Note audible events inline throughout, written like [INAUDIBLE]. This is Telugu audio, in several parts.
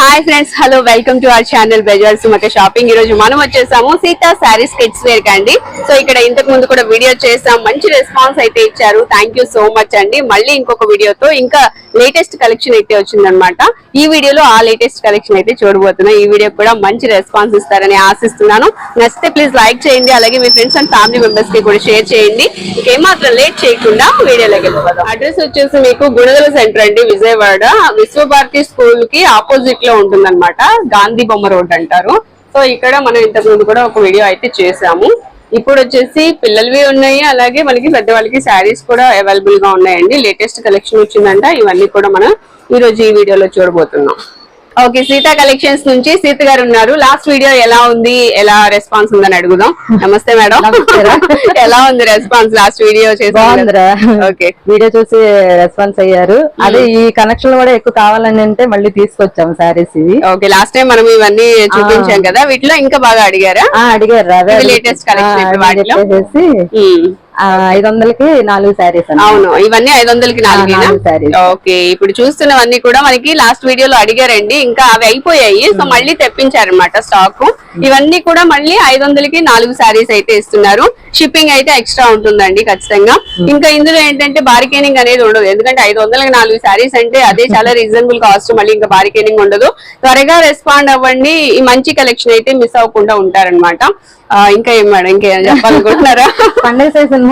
Hi friends hello welcome to our channel బెజార్ సుమక షాపింగ్ ఈ రోజు మనం వచ్చేసాము సీతా శారీస్ కిడ్స్ వేర్ కండి సో ఇక్కడ ఇంతకు ముందు కూడా వీడియో చేసాం. మంచి రెస్పాన్స్ అయితే ఇచ్చారు. థ్యాంక్ యూ సో మచ్ అండి. మళ్ళీ ఇంకొక వీడియోతో ఇంకా లేటెస్ట్ కలెక్షన్ అయితే వచ్చిందనమాట ఈ వీడియోలో ఆ లేటెస్ట్ కలెక్షన్ అయితే చూడబోతున్నాం. ఈ వీడియో కూడా మంచి రెస్పాన్స్ ఇస్తారని ఆశిస్తున్నాను. నచ్చితే ప్లీజ్ లైక్ చేయండి. అలాగే మీ ఫ్రెండ్స్ అండ్ ఫ్యామిలీ మెంబర్స్కి కూడా షేర్ చేయండి. ఇంకేమాత్రం లేట్ చేయకుండా వీడియోలోకి వెళ్ళిపోదాం. అడ్రస్ వచ్చేసి మీకు గుణదల సెంటర్ అండి విజయవాడ. విశ్వభారతి స్కూల్కి ఆపోజిట్లో ఉంటుందన్నమాట. గాంధీ బొమ్మ రోడ్ అంటారు. సో ఇక్కడ మనం ఇంతకు ముందు కూడా ఒక వీడియో అయితే చేసాము ఇప్పుడు వచ్చేసి పిల్లలవి ఉన్నాయి అలాగే మనకి పెద్దవాళ్ళకి శారీస్ కూడా అవైలబుల్గా ఉన్నాయండి. లేటెస్ట్ కలెక్షన్ వచ్చిందంట. ఇవన్నీ కూడా మనం ఈ రోజు ఈ వీడియోలో చూడబోతున్నాం. ఓకే సీతా కలెక్షన్స్ నుంచి సీత గారు ఉన్నారు. లాస్ట్ వీడియో ఎలా ఉంది? ఎలా రెస్పాన్స్ ఉందని అడుగుదాం. నమస్తే మేడం. [LAUGHS] ఎలా ఉంది response last video okay video చూసి రెస్పాన్స్ అయ్యారు. అదే ఈ కనెక్షన్ కూడా ఎక్కువ కావాలని అంటే మళ్ళీ తీసుకొచ్చాము సారీస్ ఇవి. ఓకే లాస్ట్ టైం మనం ఇవన్నీ చూపించాం కదా వీటిలో ఇంకా బాగా అడిగారా? అడిగారు ఇప్పుడు వాటిలో? ఐదు వందలకి నాలుగు సారీస్ అవును ఇవన్నీ ఐదు వందలకి నాలుగు. ఓకే ఇప్పుడు చూస్తున్నవన్నీ కూడా మనకి లాస్ట్ వీడియోలో అడిగారండి. ఇంకా అవి అయిపోయాయి. సో మళ్ళీ తెప్పించారనమాట స్టాక్. ఇవన్నీ కూడా మళ్ళీ ఐదు వందలకి నాలుగు శారీస్ అయితే ఇస్తున్నారు. షిప్పింగ్ అయితే ఎక్స్ట్రా ఉంటుందండి ఖచ్చితంగా. ఇంకా ఇందులో ఏంటంటే బార్గెనింగ్ అనేది ఉండదు. ఎందుకంటే ఐదు వందలకి నాలుగు శారీస్ అంటే అదే చాలా రీజనబుల్ కాస్ట్ మళ్ళీ ఇంకా బార్గెనింగ్ ఉండదు. త్వరగా రెస్పాండ్ అవ్వండి. ఈ మంచి కలెక్షన్ అయితే మిస్ అవ్వకుండా ఉంటారనమాట ఇంకా ఏం మేడం ఇంకేం చెప్పాలనుకుంటున్నారా? పండుగ సీజన్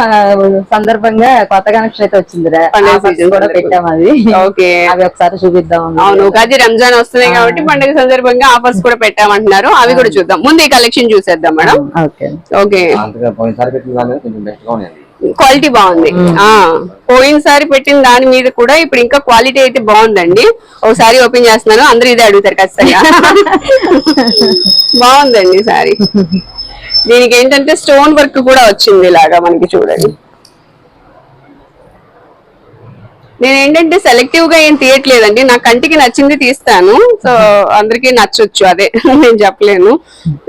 సందర్భంగా కొత్త కనెక్షన్ అయితే వచ్చిందిరా. పండగ season కూడా. పెట్టాము అది. ఓకే. అవి ఒకసారి చూపిద్దాం అవును ఉగాది రంజాన్ వస్తున్నాయి కాబట్టి పండుగ సందర్భంగా ఆఫర్స్ కూడా పెట్టామంటున్నారు. అవి కూడా చూద్దాం. ముందు ఈ కలెక్షన్ చూసేద్దాం మేడం. ఓకే. ఓకే. క్వాలిటీ బాగుంది. ఆ పోయినసారి పెట్టిన దాని మీద కూడా ఇప్పుడు ఇంకా క్వాలిటీ అయితే బాగుందండి. ఒకసారి ఓపెన్ చేస్తున్నాను అందరూ ఇదే అడుగుతారు ఖచ్చితంగా. బాగుందండి సారీ. [LAUGHS] దీనికి ఏంటంటే స్టోన్ వర్క్ కూడా వచ్చింది ఇలాగా మనకి చూడండి. నేను ఏంటంటే సెలెక్టివ్గా ఏం తీయట్లేదండి. నా కంటికి నచ్చింది తీస్తాను. సో అందరికీ నచ్చొచ్చు. అదే నేను చెప్పలేను.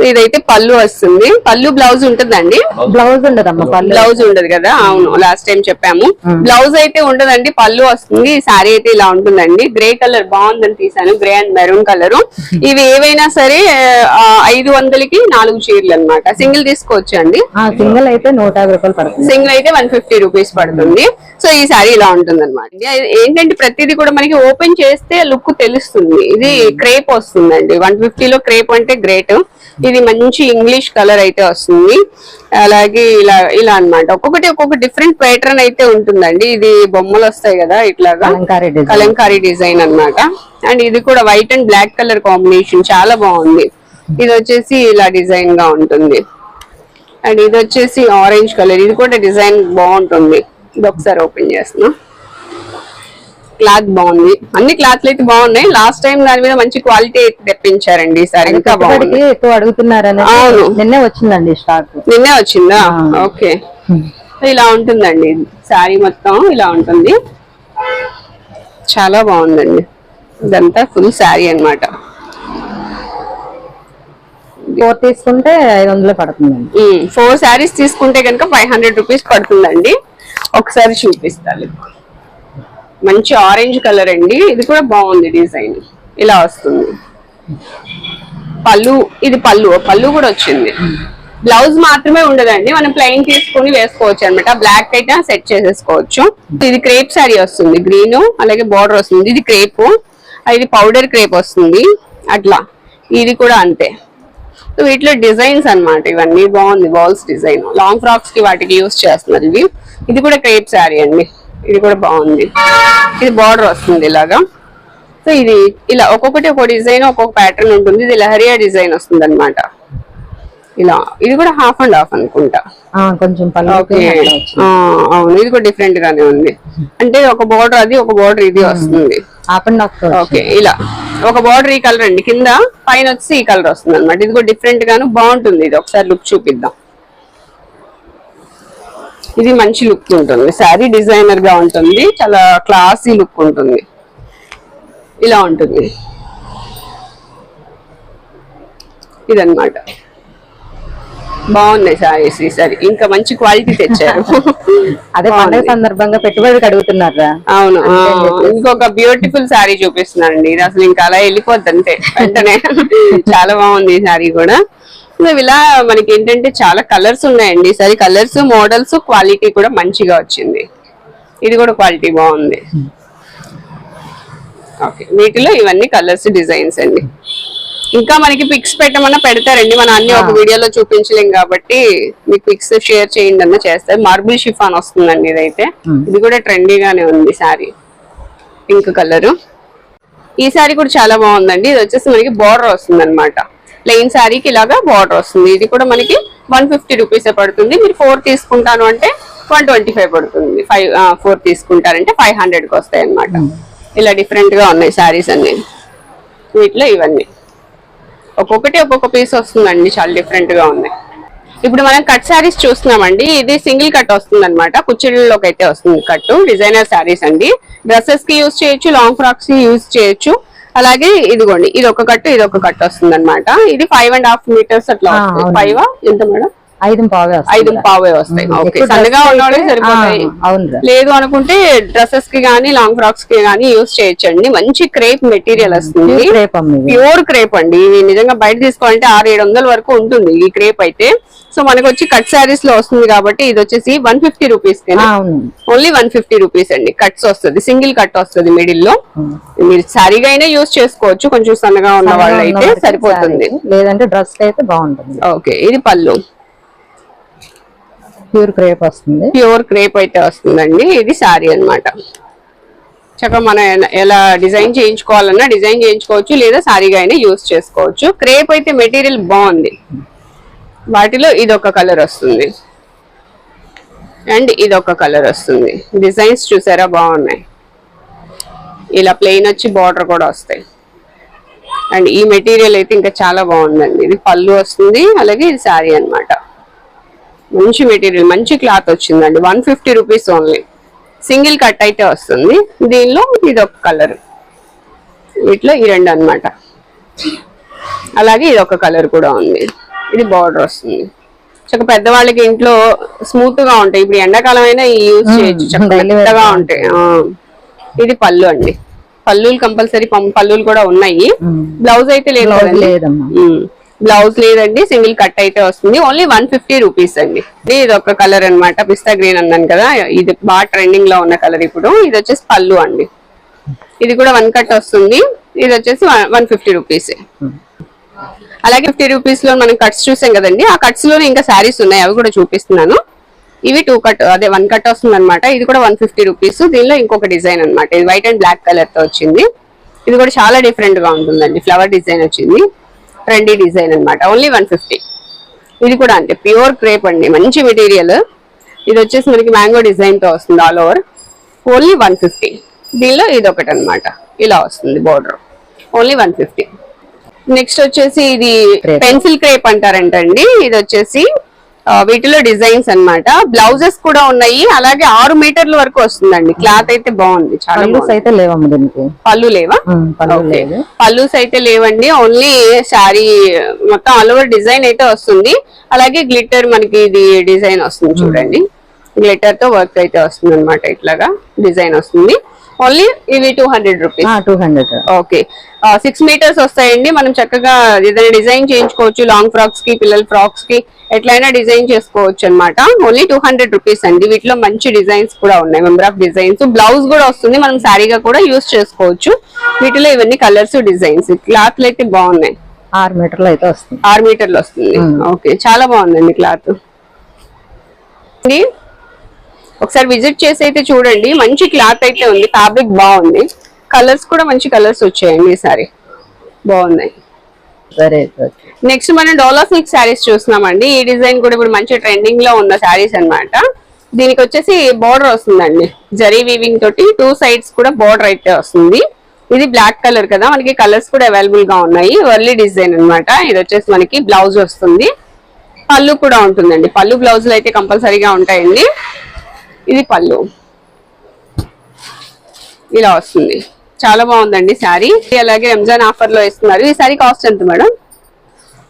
ఇదైతే పళ్ళు వస్తుంది. పళ్ళు బ్లౌజ్ ఉంటుందండి. బ్లౌజ్ ఉండదమ్మా పళ్ళు. బ్లౌజ్ ఉండదు కదా? అవును లాస్ట్ టైం చెప్పాము. బ్లౌజ్ అయితే ఉండదండి పళ్ళు వస్తుంది. సారీ అయితే ఇలా ఉంటుందండి. గ్రే కలర్ బాగుందని తీసాను గ్రే అండ్ మెరూన్ కలర్ ఇవి ఏవైనా సరే ఐదు వందలకి నాలుగు చీరలు అన్నమాట. సింగిల్ తీసుకోవచ్చు అండి సింగిల్ అయితే నూట యాభై రూపాయలు పడుతుంది. సింగిల్ అయితే వన్ ఫిఫ్టీ రూపీస్ పడుతుంది. సో ఈ సారీ ఇలా ఉంటుంది అనమాట ఏంటంటే ప్రతిదీ కూడా మనకి ఓపెన్ చేస్తే లుక్ తెలుస్తుంది. ఇది క్రేప్ వస్తుందండి. వన్లో క్రేప్ అంటే గ్రేట్. ఇది మంచి ఇంగ్లీష్ కలర్ అయితే వస్తుంది. అలాగే ఇలా ఇలా అన్నమాట. ఒక్కొక్కటి ఒక్కొక్క డిఫరెంట్ ప్యాటర్న్ అయితే ఉంటుందండి. ఇది బొమ్మలు వస్తాయి కదా ఇట్లాగా. కలంకారీ డిజైన్ అన్నమాట. అండ్ ఇది కూడా white and black colour combination చాలా బాగుంది. ఇది వచ్చేసి ఇలా డిజైన్గా ఉంటుంది. అండ్ ఇది వచ్చేసి ఆరెంజ్ కలర్. ఇది కూడా డిజైన్ బాగుంటుంది. ఇది ఒకసారి ఓపెన్ చేస్తున్నా. క్లాత్ బాగుంది. అన్ని క్లాత్లు అయితే బాగున్నాయి. లాస్ట్ టైం దాని మీద మంచి క్వాలిటీ అయితే తెప్పించారండి ఈసారి ఇంకా బాగుంది. ఎక్కువ అడుగుతున్నారని అవును. నిన్నే వచ్చిందండి స్టాక్. నిన్నే వచ్చిందా. ఓకే. ఇలా ఉంటుందండి. శారీ మొత్తం ఇలా ఉంటుంది. చాలా బాగుందండి. ఇదంతా ఫుల్ శారీ అన్నమాట. ఫోర్ తీసుకుంటే ఐదు వందలు పడుతుందండి. ఫోర్ శారీస్ తీసుకుంటే కనుక ఫైవ్ హండ్రెడ్ రూపీస్ పడుతుందండి. ఒకసారి చూపిస్తాను. మంచి ఆరెంజ్ కలర్ అండి. ఇది కూడా బాగుంది డిజైన్ ఇలా వస్తుంది. పళ్ళు ఇది పళ్ళు. పళ్ళు కూడా వచ్చింది. బ్లౌజ్ మాత్రమే ఉండదండి. మనం ప్లెయిన్ తీసుకుని వేసుకోవచ్చు అనమాట బ్లాక్ అయితే సెట్ చేసేసుకోవచ్చు. ఇది క్రేప్ శారీ వస్తుంది. గ్రీన్ అలాగే బార్డర్ వస్తుంది. ఇది క్రేప్ ఇది పౌడర్ క్రేప్ వస్తుంది. అట్లా. ఇది కూడా అంతే. సో వీటిలో డిజైన్స్ అన్నమాట. ఇవన్నీ బాగుంది. బాల్స్ డిజైన్ లాంగ్ ఫ్రాక్స్కి వాటికి యూస్ చేస్తున్నారు ఇవి. ఇది కూడా క్రేప్ శారీ అండి. ఇది కూడా బాగుంది. ఇది బార్డర్ వస్తుంది ఇలాగా. సో ఇది ఇలా ఒక్కొక్కటి ఒక్కొక్క డిజైన్ ఒక్కొక్క ప్యాటర్న్ ఉంటుంది. ఇది లహరియా డిజైన్ వస్తుంది అనమాట ఇలా ఇది కూడా హాఫ్ అండ్ హాఫ్ అనుకుంటా. కొంచెం అవును. ఇది కూడా డిఫరెంట్ గానే ఉంది. అంటే ఒక బార్డర్ అది ఒక బార్డర్ ఇది వస్తుంది. హాఫ్ అండ్ హాఫ్ ఓకే ఇలా. ఒక బార్డర్ ఈ కలర్ అండి. కింద పైన వచ్చి ఈ కలర్ వస్తుంది అనమాట ఇది కూడా డిఫరెంట్ గాను బాగుంటుంది. ఇది ఒకసారి లుక్ చూపిద్దాం. ఇది మంచి లుక్ ఉంటుంది. శారీ డిజైనర్గా ఉంటుంది. చాలా క్లాసీ లుక్ ఉంటుంది. ఇలా ఉంటుంది. ఇదన్నమాట. బాగున్నాయి సారీస్ ఈసారి ఇంకా మంచి క్వాలిటీ తెచ్చారు. [LAUGHS] అదే పండగ సందర్భంగా పెట్టుబడికి అడుగుతున్నారా అవును. ఇంకొక బ్యూటిఫుల్ శారీ చూపిస్తున్నానండి. ఇది అసలు ఇంకా అలా వెళ్ళిపోద్ది అంతే. వెంటనే. [LAUGHS] చాలా బాగుంది ఈ శారీ కూడా. సో ఇలా మనకి ఏంటంటే చాలా కలర్స్ ఉన్నాయండి. ఈసారి కలర్స్ మోడల్స్ క్వాలిటీ కూడా మంచిగా వచ్చింది. ఇది కూడా క్వాలిటీ బాగుంది. ఓకే వీటిలో ఇవన్నీ కలర్స్ డిజైన్స్ అండి. ఇంకా మనకి పిక్స్ పెట్టమన్నా పెడతారండి. మనం అన్ని ఒక వీడియోలో చూపించలేం కాబట్టి మీకు పిక్స్ షేర్ చేయండి అన్న చేస్తారు మార్బుల్ షిఫాన్ వస్తుందండి ఇదైతే. ఇది కూడా ట్రెండీగానే ఉంది సారీ పింక్ కలర్ ఈ సారీ కూడా చాలా బాగుందండి. ఇది వచ్చేసి మనకి బార్డర్ వస్తుంది అనమాట ప్లెయిన్ శారీకి ఇలాగా బార్డర్ వస్తుంది. ఇది కూడా మనకి వన్ ఫిఫ్టీ రూపీస్ పడుతుంది. మీరు ఫోర్ తీసుకుంటాను అంటే వన్ ట్వంటీ ఫైవ్ పడుతుంది. ఫైవ్ ఫోర్ తీసుకుంటారంటే ఫైవ్ హండ్రెడ్కి వస్తాయి అనమాట ఇలా డిఫరెంట్గా ఉన్నాయి శారీస్ అన్ని. వీటిలో ఇవన్నీ. ఒక్కొక్కటి ఒక్కొక్క పీస్ వస్తుందండి. చాలా డిఫరెంట్గా ఉంది ఇప్పుడు మనం కట్ శారీస్ చూస్తున్నామండి. ఇది సింగిల్ కట్ వస్తుంది అనమాట కుచ్చిళ్ళలోకి అయితే వస్తుంది కట్ డిజైనర్ శారీస్ అండి. డ్రెస్సెస్కి యూజ్ చేయొచ్చు లాంగ్ ఫ్రాక్స్కి యూజ్ చేయొచ్చు. అలాగే ఇదిగోండి ఇది ఒక కట్టు ఇది ఒక కట్ వస్తుంది అనమాట ఇది ఫైవ్ అండ్ హాఫ్ మీటర్స్ అట్లా. ఫైవ్ ఎంత మేడం? ఐదు పావే వస్తుంది. ఐదు పావే వస్తాయి. ఓకే సన్నగా dress ఉన్న వాళ్ళకి అయితే, సరిపోతాయి. లేదు అనుకుంటే డ్రెస్సెస్కి గానీ లాంగ్ ఫ్రాక్స్కి గానీ యూజ్ చేయొచ్చండి. మంచి క్రేప్ మెటీరియల్ వస్తుంది. అమ్మ ఇది. ప్యూర్ క్రేప్ అండి. ఇవి నిజంగా బయట తీసుకోవాలంటే ఆరు ఏడు వందల వరకు ఉంటుంది ఈ క్రేప్ అయితే. సో మనకు వచ్చి కట్ శారీస్లో వస్తుంది కాబట్టి ఇది వచ్చేసి one fifty rupees only one fifty rupees అండి. కట్స్ వస్తుంది సింగిల్ కట్ వస్తుంది మిడిల్లో. మీరు శారీగా అయినా యూజ్ చేసుకోవచ్చు కొంచెం సన్నగా ఉన్న వాళ్ళు అయితే సరిపోతుంది. లేదంటే డ్రెస్ అయితే బాగుంటుంది. ఓకే ఇది పళ్ళు. ప్యూర్ క్రేప్ వస్తుంది. ప్యూర్ క్రేప్ అయితే వస్తుందండి. ఇది శారీ అన్నమాట. చక్కగా మనం ఎలా- డిజైన్ చేయించుకోవాలన్నా డిజైన్ చేయించుకోవచ్చు లేదా శారీగా అయినా యూస్ చేసుకోవచ్చు. క్రేప్ అయితే మెటీరియల్ బాగుంది. వాటిలో ఇది ఒక కలర్ వస్తుంది. అండ్ ఇది ఒక కలర్ వస్తుంది. డిజైన్స్ చూసారా? బాగున్నాయి. ఇలా ప్లెయిన్ వచ్చి బార్డర్ కూడా వస్తాయి. అండ్ ఈ మెటీరియల్ అయితే ఇంకా చాలా బాగుందండి. ఇది పళ్ళు వస్తుంది అలాగే ఇది శారీ అన్నమాట. మంచి మెటీరియల్ మంచి క్లాత్ వచ్చిందండి. One fifty rupees only single cut అయితే వస్తుంది. దీనిలో ఇది ఒక కలర్ వీటిలో ఈ రెండు అనమాట అలాగే ఇది ఒక కలర్ కూడా ఉంది. ఇది బార్డర్ వస్తుంది. చక్క పెద్దవాళ్ళకి ఇంట్లో స్మూత్గా ఉంటాయి. ఇప్పుడు ఎండాకాలం అయినా యూజ్ చేయొచ్చు. చక్కగా ఉంటాయి. ఇది పళ్ళు అండి. పళ్ళులు కంపల్సరీ పళ్ళులు కూడా ఉన్నాయి. బ్లౌజ్ అయితే లేదు. బ్లౌజ్ లేదండి. సింగిల్ కట్ అయితే వస్తుంది. ఓన్లీ వన్ ఫిఫ్టీ రూపీస్ అండి. ఇది ఒక కలర్ అన్నమాట. పిస్తా గ్రీన్ అన్నాను కదా. ఇది బాగా ట్రెండింగ్లో ఉన్న కలర్ ఇప్పుడు. ఇది వచ్చేసి పళ్ళు అండి. ఇది కూడా వన్ కట్ వస్తుంది. ఇది వచ్చేసి వన్ ఫిఫ్టీ రూపీస్. అలాగే ఫిఫ్టీ రూపీస్లో మనం కట్స్ చూసాం కదండి ఆ కట్స్లోనే ఇంకా శారీస్ ఉన్నాయి అవి కూడా చూపిస్తున్నాను. ఇవి టూ కట్ అదే వన్ కట్ వస్తుంది అనమాట ఇది కూడా వన్ ఫిఫ్టీ రూపీస్ దీనిలో ఇంకొక డిజైన్ అన్నమాట. ఇది వైట్ అండ్ బ్లాక్ కలర్తో వచ్చింది. ఇది కూడా చాలా డిఫరెంట్గా ఉంటుందండి. ఫ్లవర్ డిజైన్ వచ్చింది. ట్రెండీ డిజైన్ అనమాట ఓన్లీ వన్ ఫిఫ్టీ ఇది కూడా అంటే ప్యూర్ క్రేప్ అండి. మంచి మెటీరియల్ ఇది వచ్చేసి మనకి మ్యాంగో డిజైన్తో వస్తుంది all over only one fifty దీనిలో ఇది ఒకటి అనమాట ఇలా వస్తుంది border only one fifty next వచ్చేసి ఇది. పెన్సిల్ క్రేప్ అంటారంటండి. ఇది వచ్చేసి వీటిలో డిజైన్స్ అన్నమాట. బ్లౌజెస్ కూడా ఉన్నాయి. అలాగే ఆరు మీటర్ల వరకు వస్తుందండి. క్లాత్ అయితే బాగుంది. చాలా. అయితే లేవమ్మ దీనికి? పళ్ళు లేవా? పళ్ళుస్ అయితే లేవండి. ఓన్లీ శారీ మొత్తం ఆల్ ఓవర్ డిజైన్ అయితే వస్తుంది. అలాగే గ్లిట్టర్ మనకి ఇది డిజైన్ వస్తుంది చూడండి. గ్లిట్టర్తో వర్క్ అయితే వస్తుంది అనమాట ఇట్లాగా. డిజైన్ వస్తుంది. ఓన్లీ ఇవి two hundred rupees two hundred okay. Six metres వస్తాయండి. మనం చక్కగా ఏదైనా డిజైన్ చేయించుకోవచ్చు. లాంగ్ ఫ్రాక్స్కి పిల్లల ఫ్రాక్స్కి ఎట్లయినా డిజైన్ చేసుకోవచ్చు అన్నమాట. ఓన్లీ టూ హండ్రెడ్ రూపీస్ అండి. వీటిలో మంచి డిజైన్స్ కూడా ఉన్నాయి. మెంబర్ ఆఫ్ డిజైన్స్ బ్లౌజ్ కూడా వస్తుంది. మనం శారీగా కూడా యూస్ చేసుకోవచ్చు. వీటిలో ఇవన్నీ కలర్స్ డిజైన్స్ క్లాత్లు అయితే బాగున్నాయి. ఆరు మీటర్లు అయితే వస్తుంది. ఆరు మీటర్లు వస్తుంది. ఓకే. చాలా బాగుందండి క్లాత్ ఒకసారి విజిట్ చేసి అయితే చూడండి. మంచి క్లాత్ అయితే ఉంది. ఫ్యాబ్రిక్ బాగుంది. కలర్స్ కూడా మంచి కలర్స్ వచ్చాయండి ఈసారి బాగున్నాయి. నెక్స్ట్ మనం డోలా సిల్క్ శారీస్ చూస్తున్నామండి. ఈ డిజైన్ కూడా ఇప్పుడు మంచి ట్రెండింగ్లో ఉన్న శారీస్ అన్నమాట. దీనికి వచ్చేసి బోర్డర్ వస్తుందండి. జరీ వీవింగ్ తోటి టూ సైడ్స్ కూడా బోర్డర్ అయితే వస్తుంది. ఇది బ్లాక్ కలర్ కదా. మనకి కలర్స్ కూడా అవైలబుల్గా ఉన్నాయి. వర్లీ డిజైన్ అన్నమాట. ఇది వచ్చేసి మనకి బ్లౌజ్ వస్తుంది. పళ్ళు కూడా ఉంటుందండి. పళ్ళు బ్లౌజులు అయితే కంపల్సరీగా ఉంటాయండి. ఇది పళ్ళు. ఇలా వస్తుంది. చాలా బాగుందండి శారీ. అలాగే రంజాన్ ఆఫర్లో ఇస్తున్నారు ఈ శారీ కాస్ట్ ఎంత madam?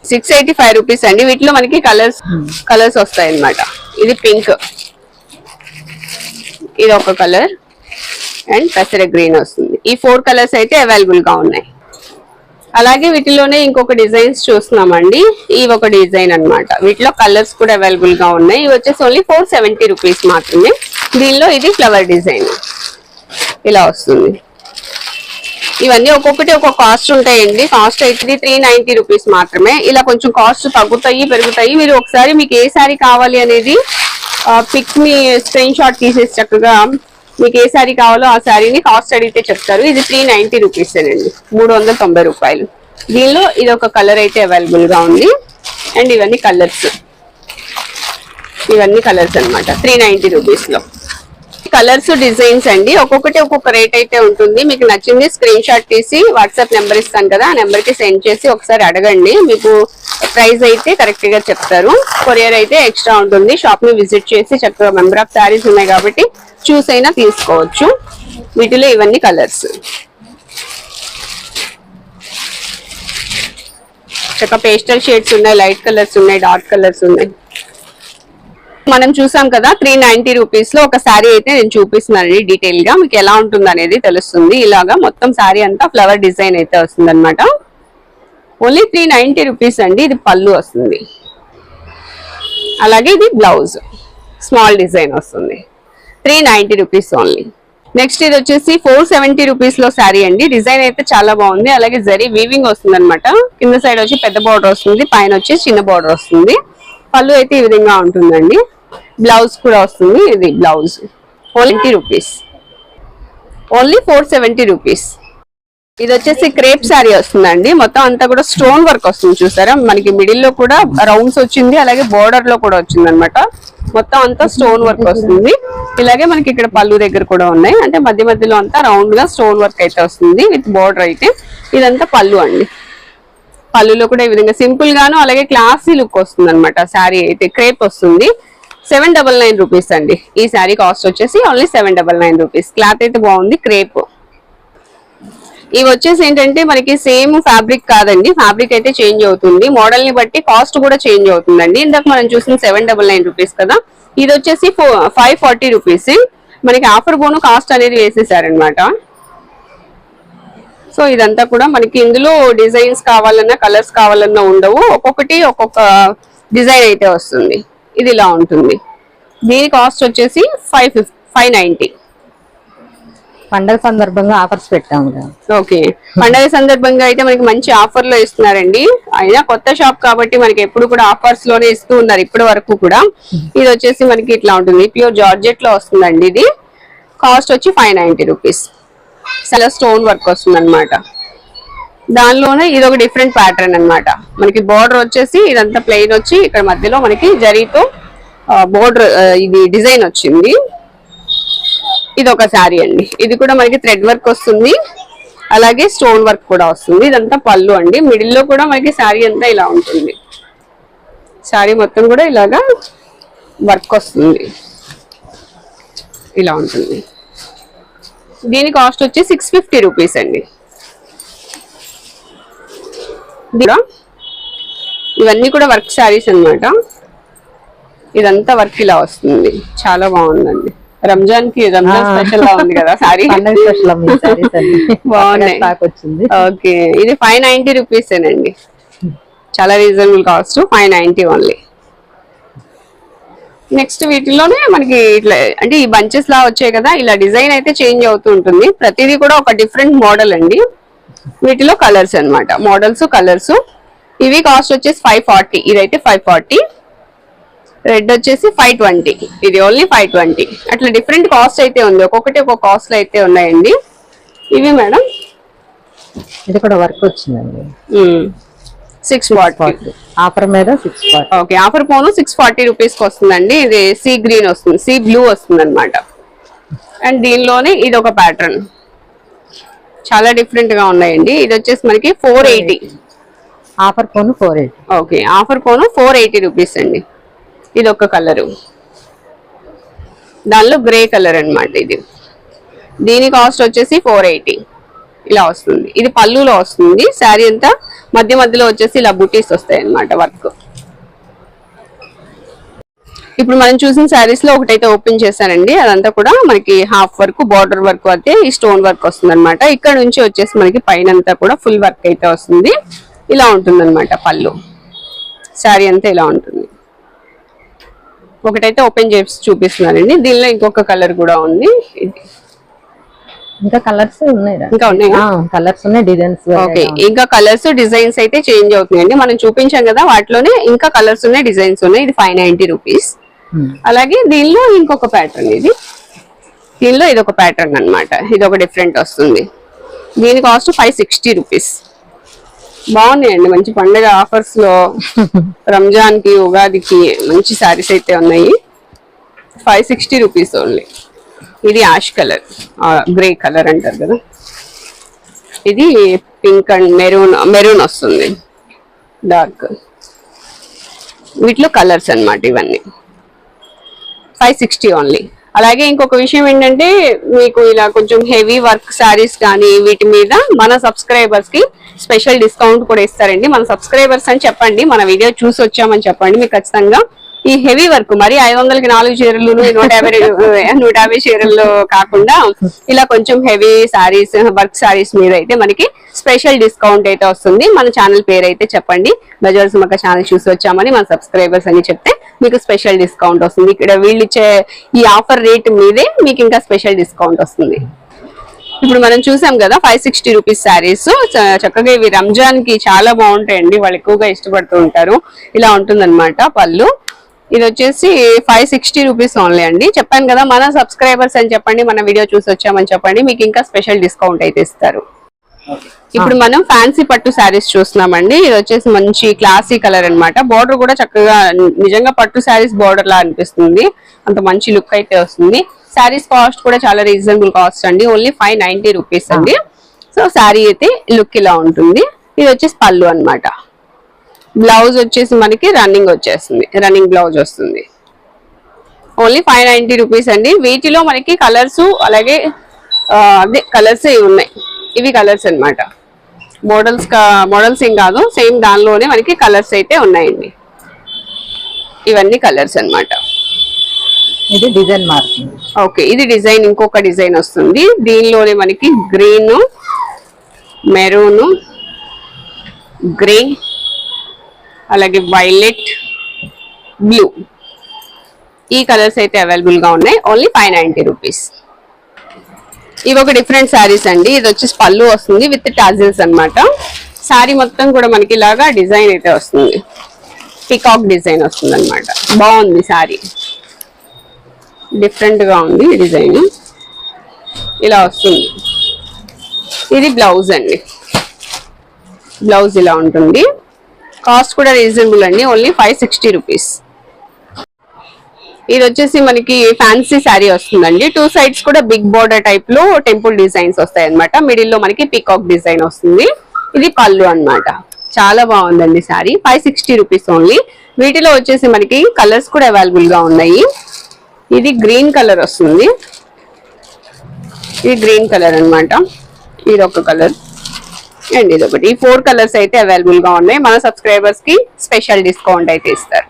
Six eighty five rupees అండి. వీటిలో మనకి కలర్స్ కలర్స్ వస్తాయి అనమాట ఇది పింక్. ఇది ఒక కలర్. అండ్ పెసర గ్రీన్ వస్తుంది. ఈ ఫోర్ కలర్స్ అయితే అవైలబుల్గా ఉన్నాయి. అలాగే వీటిలోనే ఇంకొక డిజైన్స్ చూస్తున్నామండి. ఈ ఒక డిజైన్ అన్నమాట. వీటిలో కలర్స్ కూడా అవైలబుల్గా ఉన్నాయి. ఇవి వచ్చేసి ఓన్లీ ఫోర్ సెవెంటీ రూపీస్ మాత్రమే. దీనిలో ఇది ఫ్లవర్ డిజైన్. ఇలా వస్తుంది. ఇవన్నీ ఒక్కొక్కటి ఒక్కొక్క కాస్ట్ ఉంటాయండి. కాస్ట్ అయితే త్రీ నైన్టీ రూపీస్ మాత్రమే. ఇలా కొంచెం కాస్ట్ తగ్గుతాయి పెరుగుతాయి. మీరు ఒకసారి మీకు ఏ శారీ కావాలి అనేది పిక్ మీ స్క్రీన్ షాట్ తీసేసి చక్కగా మీకు ఏ శారీ కావాలో ఆ శారీని కాస్ట్ అడిగితే చెప్తారు. ఇది త్రీ నైన్టీ రూపీస్ అండి మూడు వందల తొంభై రూపాయలు. దీనిలో ఇది ఒక కలర్ అయితే అవైలబుల్గా ఉంది. అండ్ ఇవన్నీ కలర్స్ ఇవన్నీ కలర్స్ అనమాట త్రీ నైన్టీ రూపీస్లో. కలర్స్ డిజైన్స్ అండి. ఒక్కొక్కటి ఒక్కొక్క రేట్ అయితే ఉంటుంది. మీకు నచ్చింది స్క్రీన్ షాట్ తీసి వాట్సాప్ నెంబర్ ఇస్తాను కదా ఆ నెంబర్కి సెండ్ చేసి ఒకసారి అడగండి. మీకు ప్రైస్ అయితే కరెక్ట్గా చెప్తారు. కొరియర్ అయితే ఎక్స్ట్రా ఉంటుంది. షాప్ని విజిట్ చేసి చక్కగా మెంబర్ ఆఫ్ శారీస్ ఉన్నాయి కాబట్టి చూస్ అయినా తీసుకోవచ్చు. వీటిలో ఇవన్నీ కలర్స్. చక్కగా పేస్టల్ షేడ్స్ ఉన్నాయి లైట్ కలర్స్ ఉన్నాయి డార్క్ కలర్స్ ఉన్నాయి. మనం చూసాం కదా త్రీ నైన్టీ రూపీస్లో ఒక శారీ అయితే నేను చూపిస్తున్నానండి డీటెయిల్గా మీకు ఎలా ఉంటుంది అనేది తెలుస్తుంది. ఇలాగా మొత్తం శారీ అంతా ఫ్లవర్ డిజైన్ అయితే వస్తుంది అనమాట ఓన్లీ త్రీ నైన్టీ రూపీస్ అండి ఇది పళ్ళు వస్తుంది. అలాగే ఇది బ్లౌజ్. స్మాల్ డిజైన్ వస్తుంది. Three ninety rupees only next ఇది వచ్చేసి ఫోర్ సెవెంటీ రూపీస్లో శారీ అండి. డిజైన్ అయితే చాలా బాగుంది. అలాగే జరీ వీవింగ్ వస్తుంది అనమాట కింద సైడ్ వచ్చి పెద్ద బార్డర్ వస్తుంది. పైన వచ్చి చిన్న బార్డర్ వస్తుంది. పళ్ళు అయితే ఈ విధంగా ఉంటుందండి. బ్లౌజ్ కూడా వస్తుంది. ఇది blouse only rupees only four seventy rupees ఇది వచ్చేసి క్రేప్ శారీ వస్తుందండి. మొత్తం అంతా కూడా స్టోన్ వర్క్ వస్తుంది చూసారా? మనకి మిడిల్లో కూడా రౌండ్స్ వచ్చింది అలాగే బోర్డర్లో కూడా వచ్చింది అనమాట మొత్తం అంతా స్టోన్ వర్క్ వస్తుంది. ఇలాగే మనకి ఇక్కడ పళ్ళు దగ్గర కూడా ఉన్నాయి. అంటే మధ్య మధ్యలో అంతా రౌండ్గా స్టోన్ వర్క్ అయితే వస్తుంది విత్ బోర్డర్ అయితే. ఇదంతా పళ్ళు అండి. పళ్ళులో కూడా ఈ విధంగా సింపుల్ గాను అలాగే క్లాసీ లుక్ వస్తుంది అనమాట శారీ అయితే. క్రేప్ వస్తుంది. సెవెన్ డబల్ నైన్ రూపీస్ అండి. ఈ శారీ కాస్ట్ వచ్చేసి only seven double nine rupees. Cloth అయితే బాగుంది క్రేప్. ఇవి వచ్చేసి ఏంటంటే మనకి సేమ్ ఫ్యాబ్రిక్ కాదండి. ఫ్యాబ్రిక్ అయితే చేంజ్ అవుతుంది. మోడల్ని బట్టి కాస్ట్ కూడా చేంజ్ అవుతుందండి. ఇందాక మనం చూసిన సెవెన్ డబల్ నైన్ రూపీస్ కదా. ఇది వచ్చేసి ఫైవ్ ఫార్టీ రూపీస్. మనకి ఆఫర్ బోను కాస్ట్ అనేది వేసేసారనమాట సో ఇదంతా కూడా మనకి ఇందులో డిజైన్స్ కావాలన్నా కలర్స్ కావాలన్నా ఉండవు. ఒక్కొక్కటి ఒక్కొక్క డిజైన్ అయితే వస్తుంది. ఇది ఇలా ఉంటుంది. దీని కాస్ట్ వచ్చేసి ఫైవ్ ఫిఫ్ ఫైవ్ నైన్టీ. పండగ సందర్భంగా ఆఫర్స్ పెట్టాము కదా. ఓకే. పండగ సందర్భంగా అయితే మనకి మంచి ఆఫర్లో ఇస్తున్నారండి. అయినా కొత్త షాప్ కాబట్టి మనకి ఎప్పుడు కూడా ఆఫర్స్లోనే ఇస్తూ ఉన్నారు ఇప్పటి వరకు కూడా. ఇది వచ్చేసి మనకి ఇట్లా ఉంటుంది. ప్యూర్ జార్జెట్లో వస్తుందండి ఇది. కాస్ట్ వచ్చి ఫైవ్ నైన్టీ రూపీస్. చాలా స్టోన్ వర్క్ వస్తుంది అనమాట దానిలోనే ఇది ఒక డిఫరెంట్ ప్యాటర్న్ అనమాట మనకి బోర్డర్ వచ్చేసి ఇదంతా ప్లెయిన్ వచ్చి ఇక్కడ మధ్యలో మనకి జరీతో బోర్డర్ ఇది డిజైన్ వచ్చింది. ఇది ఒక శారీ అండి. ఇది కూడా మనకి థ్రెడ్ వర్క్ వస్తుంది. అలాగే స్టోన్ వర్క్ కూడా వస్తుంది. ఇదంతా పళ్ళు అండి. మిడిల్లో కూడా మనకి శారీ అంతా ఇలా ఉంటుంది. శారీ మొత్తం కూడా ఇలాగా వర్క్ వస్తుంది. ఇలా ఉంటుంది. దీని కాస్ట్ వచ్చి సిక్స్ ఫిఫ్టీ రూపీస్ అండి. ఇవన్నీ కూడా వర్క్ శారీస్ అన్నమాట. ఇదంతా వర్క్ ఇలా వస్తుంది. చాలా బాగుందండి. రంజాన్కి రంజాన్. స్పెషల్గా ఉంది కదా సారీ. స్పెషల్. బాగున్నాయి. ఓకే ఇది ఫైవ్ నైన్టీ రూపీస్ ఏనండి చాలా reasonable cost five ninety only. Next వీటిలోనే మనకి ఇట్లా అంటే ఈ బంచెస్ లా వచ్చాయి కదా ఇలా డిజైన్ అయితే చేంజ్ అవుతూ ఉంటుంది. ప్రతిదీ కూడా ఒక డిఫరెంట్ మోడల్ అండి. వీటిలో కలర్స్ అన్నమాట. Models colours. ఇవి కాస్ట్ వచ్చేసి ఫైవ్ ఫార్టీ ఇదైతే ఫైవ్ ఫార్టీ. రెడ్ వచ్చేసి ఫైవ్ ట్వంటీ ఇది ఓన్లీ ఫైవ్ ట్వంటీ అట్లా డిఫరెంట్ కాస్ట్ అయితే ఉంది. ఒక్కొక్కటి ఒక్కొక్క కాస్ట్ అయితే ఉన్నాయండి. ఇవి మేడం. ఇది కూడా వర్క్ వచ్చిందండి. సిక్స్ ఫార్టీ ఆఫర్ మీద సిక్స్ ఫార్టీ ఓకే ఆఫర్ పోను సిక్స్ ఫార్టీ రూపీస్కి వస్తుందండి. ఇది సీ గ్రీన్ వస్తుంది. సీ బ్లూ వస్తుంది అనమాట అండ్ దీనిలోనే ఇది ఒక ప్యాటర్న్ చాలా డిఫరెంట్గా ఉన్నాయండి. ఇది వచ్చేసి మనకి ఫోర్ ఎయిటీ ఆఫర్ పోను ఫోర్ ఎయిటీ ఓకే ఆఫర్ పోను ఫోర్ ఎయిటీ రూపీస్ అండి. ఇది ఒక కలరు. దానిలో గ్రే కలర్ అనమాట ఇది. దీని కాస్ట్ వచ్చేసి ఫోర్ ఎయిటీ. ఇలా వస్తుంది. ఇది పళ్ళులో వస్తుంది. శారీ అంతా మధ్య మధ్యలో వచ్చేసి ఇలా బుటీస్ వస్తాయి అనమాట వర్క్. ఇప్పుడు మనం చూసిన శారీస్లో ఒకటైతే ఓపెన్ చేశానండి. అదంతా కూడా మనకి హాఫ్ వర్క్ బార్డర్ వర్క్ అయితే ఈ స్టోన్ వర్క్ వస్తుంది అనమాట ఇక్కడ నుంచి వచ్చేసి మనకి పైన అంతా కూడా ఫుల్ వర్క్ అయితే వస్తుంది. ఇలా ఉంటుంది అనమాట పళ్ళు. శారీ అంతా ఇలా ఉంటుంది. ఒకటైతే ఓపెన్ చేసి చూపిస్తున్నానండి. దీనిలో ఇంకొక కలర్ కూడా ఉంది. ఇంకా కలర్స్ ఉన్నాయి ఇంకా ఉన్నాయా? కలర్స్ ఉన్నాయి డిజైన్స్ ఓకే ఇంకా కలర్స్ డిజైన్స్ అయితే చేంజ్ అవుతున్నాయండి. మనం చూపించాం కదా వాటిలోనే ఇంకా కలర్స్ ఉన్నాయి డిజైన్స్ ఉన్నాయి. ఇది ఫైవ్ నైన్టీ రూపీస్ అలాగే దీనిలో ఇంకొక ప్యాటర్న్ ఇది. దీనిలో ఇది ఒక ప్యాటర్న్ అన్నమాట. ఇది ఒక డిఫరెంట్ వస్తుంది. దీని కాస్ట్ ఫైవ్ సిక్స్టీ రూపీస్ బాగున్నాయండి. మంచి పండుగ ఆఫర్స్లో రంజాన్కి ఉగాదికి మంచి శారీస్ అయితే ఉన్నాయి. Five sixty rupees only. ఇది యాష్ కలర్. గ్రే కలర్ అంటారు కదా. ఇది పింక్ అండ్ మెరూన్ మెరూన్ వస్తుంది. డార్క్. వీటిలో కలర్స్ అనమాట ఇవన్నీ. Five sixty only. అలాగే ఇంకొక విషయం ఏంటంటే మీకు ఇలా కొంచెం హెవీ వర్క్ శారీస్ కానీ వీటి మీద మన సబ్స్క్రైబర్స్కి స్పెషల్ డిస్కౌంట్ కూడా ఇస్తారండి. మన సబ్స్క్రైబర్స్ అని చెప్పండి మన వీడియో చూసి వచ్చామని చెప్పండి. మీకు ఖచ్చితంగా ఈ హెవీ వర్క్ మరి ఐదు వందలకి నాలుగు చీరలు నూట యాభై నూట యాభై చీరలు కాకుండా ఇలా కొంచెం హెవీ శారీస్ వర్క్ శారీస్ మీద అయితే మనకి స్పెషల్ డిస్కౌంట్ అయితే వస్తుంది. మన ఛానల్ పేరు అయితే చెప్పండి. బజార్ సుమక ఛానల్ చూసి వచ్చామని మన సబ్స్క్రైబర్స్ అని చెప్తే మీకు స్పెషల్ డిస్కౌంట్ వస్తుంది. ఇక్కడ వీళ్ళు ఇచ్చే ఈ ఆఫర్ రేట్ మీదే మీకు ఇంకా స్పెషల్ డిస్కౌంట్ వస్తుంది. ఇప్పుడు మనం చూసాం కదా ఫైవ్ సిక్స్టీ రూపీస్ శారీస్ చక్కగా ఇవి రంజాన్కి చాలా బాగుంటాయండి. వాళ్ళు ఎక్కువగా ఇష్టపడుతూ ఉంటారు. ఇలా ఉంటుందన్నమాట పళ్ళు. ఇది వచ్చేసి ఫైవ్ సిక్స్టీ రూపీస్ ఓన్లీ అండి. చెప్పాను కదా మన సబ్స్క్రైబర్స్ అని చెప్పండి మన వీడియో చూసి వచ్చామని చెప్పండి మీకు ఇంకా స్పెషల్ డిస్కౌంట్ అయితే ఇస్తారు. ఇప్పుడు మనం ఫ్యాన్సీ పట్టు శారీస్ చూస్తున్నామండి. ఇది వచ్చేసి మంచి క్లాసీ కలర్ అన్నమాట. బార్డర్ కూడా చక్కగా నిజంగా పట్టు శారీస్ బార్డర్ లా అనిపిస్తుంది. అంత మంచి లుక్ అయితే వస్తుంది. శారీస్ కాస్ట్ కూడా చాలా రీజనబుల్ కాస్ట్ అండి. ఓన్లీ ఫైవ్ నైన్టీ రూపీస్ అండి. సో శారీ అయితే లుక్ ఇలా ఉంటుంది. ఇది వచ్చేసి పళ్ళు అన్నమాట. బ్లౌజ్ వచ్చేసి మనకి రన్నింగ్ వచ్చేస్తుంది. రన్నింగ్ బ్లౌజ్ వస్తుంది. ఓన్లీ ఫైవ్ నైన్టీ రూపీస్ అండి. వీటిలో మనకి కలర్స్ అలాగే అదే కలర్స్ ఉన్నాయి. ఇవి కలర్స్ అన్నమాట. మోడల్స్ మోడల్స్ ఏం కాదు సేమ్ దానిలోనే మనకి కలర్స్ అయితే ఉన్నాయండి. ఇవన్నీ కలర్స్ అన్నమాట. ఇది డిజైన్ మారుతుంది ఓకే ఇది డిజైన్ ఇంకొక డిజైన్ వస్తుంది. దీనిలోనే మనకి గ్రీన్ మెరూన్ గ్రే అలాగే వైలెట్ బ్లూ. ఈ కలర్స్ అయితే అవైలబుల్గా ఉన్నాయి. Only five ninety rupees. ఇవి ఒక డిఫరెంట్ శారీస్ అండి. ఇది వచ్చేసి పళ్ళు వస్తుంది విత్ టాజిల్స్ అనమాట శారీ మొత్తం కూడా మనకి ఇలాగా డిజైన్ అయితే వస్తుంది. పికాక్ డిజైన్ వస్తుంది అనమాట బాగుంది శారీ. డిఫరెంట్గా ఉంది డిజైన్. ఇలా వస్తుంది. ఇది బ్లౌజ్ అండి. బ్లౌజ్ ఇలా ఉంటుంది. కాస్ట్ కూడా రీజనబుల్ అండి. Only five sixty rupees. ఇది వచ్చేసి మనకి ఫ్యాన్సీ శారీ వస్తుందండి. టూ సైడ్స్ కూడా బిగ్ బోర్డర్ టైప్లో టెంపుల్ డిజైన్స్ వస్తాయి అనమాట మిడిల్లో మనకి పికాక్ డిజైన్ వస్తుంది. ఇది పళ్ళు అన్నమాట. చాలా బాగుందండి sari five sixty rupees only వీటిలో వచ్చేసి మనకి కలర్స్ కూడా అవైలబుల్గా ఉన్నాయి. ఇది గ్రీన్ కలర్ వస్తుంది. ఇది గ్రీన్ కలర్ అనమాట ఇది ఒక కలర్ అండ్ ఇది ఒకటి. ఈ ఫోర్ కలర్స్ అయితే అవైలబుల్గా ఉన్నాయి. మన సబ్స్క్రైబర్స్కి స్పెషల్ డిస్కౌంట్ అయితే ఇస్తారు.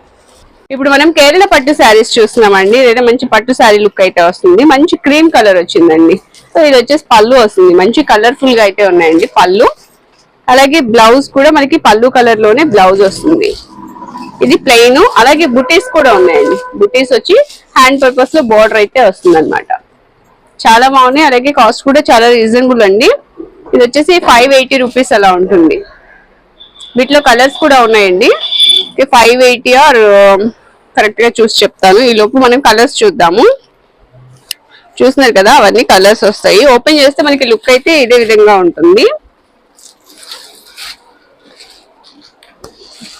ఇప్పుడు మనం కేరళ పట్టు శారీస్ చూస్తున్నామండి. ఇదైతే మంచి పట్టు శారీ లుక్ అయితే వస్తుంది. మంచి క్రీమ్ కలర్ వచ్చిందండి. సో ఇది వచ్చేసి పళ్ళు వస్తుంది. మంచి కలర్ఫుల్గా అయితే ఉన్నాయండి పళ్ళు. అలాగే బ్లౌజ్ కూడా మనకి పళ్ళు కలర్లోనే బ్లౌజ్ వస్తుంది. ఇది ప్లెయిన్ అలాగే బుటీస్ కూడా ఉన్నాయండి. బుటీస్ వచ్చి హ్యాండ్ పర్పస్లో బోర్డర్ అయితే వస్తుంది చాలా బాగున్నాయి. అలాగే కాస్ట్ కూడా చాలా రీజనబుల్ అండి. ఇది వచ్చేసి ఫైవ్ ఎయిటీ రూపీస్ అలా ఉంటుంది. వీటిలో కలర్స్ కూడా ఉన్నాయండి. ఫైవ్ ఎయిటీ ఆర్ కరెక్ట్గా చూసి చెప్తాను. ఈ లోపు మనం కలర్స్ చూద్దాము. చూస్తున్నారు కదా అవన్నీ కలర్స్ వస్తాయి. ఓపెన్ చేస్తే మనకి లుక్ అయితే ఇదే విధంగా ఉంటుంది.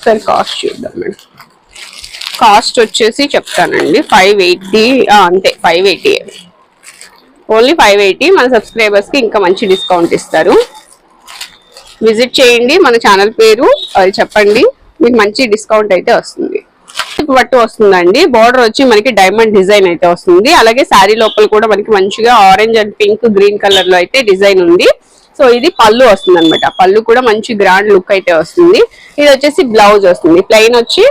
సరే కాస్ట్ చూద్దాం మేడం కాస్ట్ వచ్చేసి చెప్తానండి. ఫైవ్ ఎయిటీ అంతే five eighty only five eighty మన సబ్స్క్రైబర్స్కి ఇంకా మంచి డిస్కౌంట్ ఇస్తారు. విజిట్ చేయండి మన ఛానల్ పేరు అది చెప్పండి. మీకు మంచి డిస్కౌంట్ అయితే వస్తుంది. పట్టు వస్తుందండి. బార్డర్ వచ్చి మనకి డైమండ్ డిజైన్ అయితే వస్తుంది. అలాగే శారీ లోపల కూడా మనకి మంచిగా ఆరెంజ్ అండ్ పింక్ గ్రీన్ కలర్లో అయితే డిజైన్ ఉంది. సో ఇది పళ్ళు వస్తుంది అనమాట పళ్ళు కూడా మంచి గ్రాండ్ లుక్ అయితే వస్తుంది. ఇది వచ్చేసి బ్లౌజ్ వస్తుంది. ప్లెయిన్ వచ్చి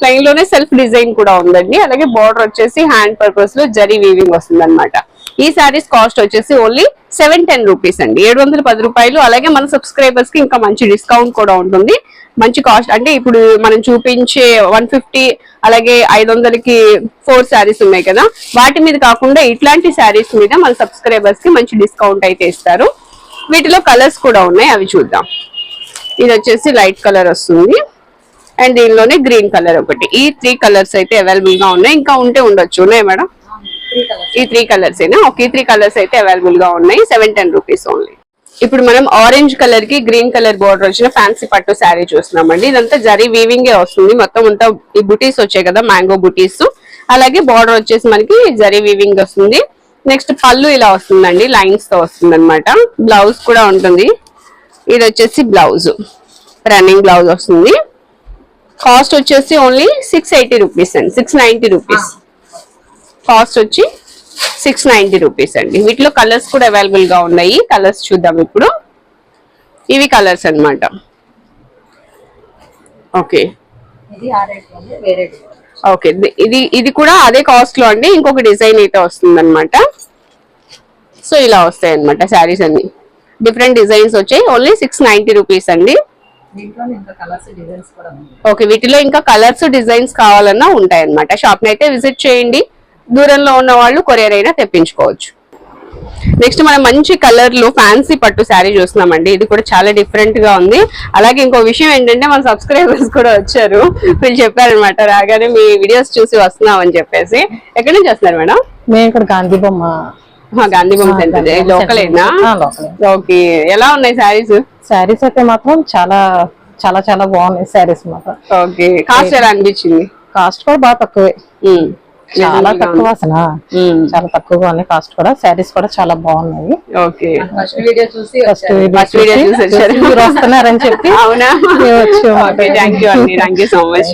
ప్లెయిన్లోనే సెల్ఫ్ డిజైన్ కూడా ఉందండి. అలాగే బార్డర్ వచ్చేసి హ్యాండ్ పర్పస్లో జరీ వీవింగ్ వస్తుంది అనమాట ఈ సారీస్ కాస్ట్ వచ్చేసి ఓన్లీ సెవెన్ టెన్ రూపీస్ అండి. ఏడు వందల పది రూపాయలు. అలాగే మన సబ్స్క్రైబర్స్కి ఇంకా మంచి డిస్కౌంట్ కూడా ఉంటుంది. మంచి కాస్ట్ అంటే ఇప్పుడు మనం చూపించే వన్ ఫిఫ్టీ అలాగే ఐదు వందలకి ఫోర్ శారీస్ ఉన్నాయి కదా. వాటి మీద కాకుండా ఇట్లాంటి శారీస్ మీద మన సబ్స్క్రైబర్స్కి మంచి డిస్కౌంట్ అయితే ఇస్తారు. వీటిలో కలర్స్ కూడా ఉన్నాయి. అవి చూద్దాం. ఇది వచ్చేసి లైట్ కలర్ వస్తుంది. అండ్ దీనిలోనే గ్రీన్ కలర్ ఒకటి. ఈ త్రీ కలర్స్ అయితే అవైలబుల్గా ఉన్నాయి. ఇంకా ఉంటే ఉండొచ్చు. ఉన్నాయి మేడం? ఈ త్రీ కలర్స్ అయినా ఓకే త్రీ కలర్స్ అయితే అవైలబుల్గా ఉన్నాయి. సెవెన్ టెన్ రూపీస్ ఓన్లీ ఇప్పుడు మనం ఆరెంజ్ కలర్కి గ్రీన్ కలర్ బోర్డర్ వచ్చిన ఫ్యాన్సీ పట్టు శారీ చూస్తున్నామండి. ఇదంతా జరీ వీవింగ్ ఏ వస్తుంది. మొత్తం అంతా ఈ బుటీస్ వచ్చాయి కదా మ్యాంగో బుటీస్ అలాగే బార్డర్ వచ్చేసి మనకి జరీ వీవింగ్ వస్తుంది. నెక్స్ట్ పళ్ళు ఇలా వస్తుందండి. లైన్స్తో వస్తుంది అనమాట బ్లౌజ్ కూడా ఉంటుంది. ఇది వచ్చేసి బ్లౌజ్ రన్నింగ్ బ్లౌజ్ వస్తుంది. కాస్ట్ వచ్చేసి ఓన్లీ సిక్స్ ఎయిటీ రూపీస్ అండి. సిక్స్ నైన్టీ రూపీస్ కాస్ట్ వచ్చి సిక్స్ నైన్టీ రూపీస్ అండి. వీటిలో కలర్స్ కూడా అవైలబుల్గా ఉన్నాయి. కలర్స్ చూద్దాం ఇప్పుడు. ఇవి కలర్స్ అన్నమాట. ఓకే. ఓకే. ఇది ఇది కూడా అదే కాస్ట్లో అండి. ఇంకొక డిజైన్ అయితే వస్తుంది అనమాట సో ఇలా వస్తాయి అనమాట శారీస్ అన్ని. డిఫరెంట్ డిజైన్స్ వచ్చాయి. ఓన్లీ సిక్స్ నైన్టీ రూపీస్ అండి. ఓకే. వీటిలో ఇంకా కలర్స్ డిజైన్స్ కావాలన్నా ఉంటాయి అనమాట షాప్ అయితే విజిట్ చేయండి. దూరంలో ఉన్న వాళ్ళు కొరియర్ అయినా తెప్పించుకోవచ్చు. నెక్స్ట్ మనం మంచి కలర్లో ఫ్యాన్సీ పట్టు శారీ చూస్తున్నామండి. ఇది కూడా చాలా డిఫరెంట్గా ఉంది. అలాగే ఇంకో విషయం ఏంటంటే మన సబ్స్క్రైబర్స్ కూడా వచ్చారు. వీళ్ళు చెప్పారనమాట రాగానే మీ వీడియోస్ చూసి వస్తున్నాం అని చెప్పేసి. ఎక్కడి నుంచి వస్తున్నారు మేడం? మేము ఇక్కడ గాంధీ బొమ్మ. గాంధీ బొమ్మ సెంటర్ లోకలేనా ఓకే. ఎలా ఉన్నాయి శారీస్ శారీస్ అయితే మాత్రం చాలా చాలా చాలా బాగున్నాయి శారీస్ మాత్రం. ఓకే. కాస్ట్ ఎలా అనిపించింది? కాస్ట్ కూడా బాగా తక్కువే. చాలా తక్కువ అసలు. ఉమ్. చాలా తక్కువగా ఉన్నాయి కాస్ట్ కూడా. శారీస్ కూడా చాలా బాగున్నాయి. ఓకే ఫస్ట్ వీడియో చూసి ఫస్ట్ First video చూసి వచ్చారు. మీరు వస్తున్నారని [LAUGHS] చెప్పి [LAUGHS] అవునా? మేము వచ్చాము. ఓకే థ్యాంక్ యూ అండి thank you so much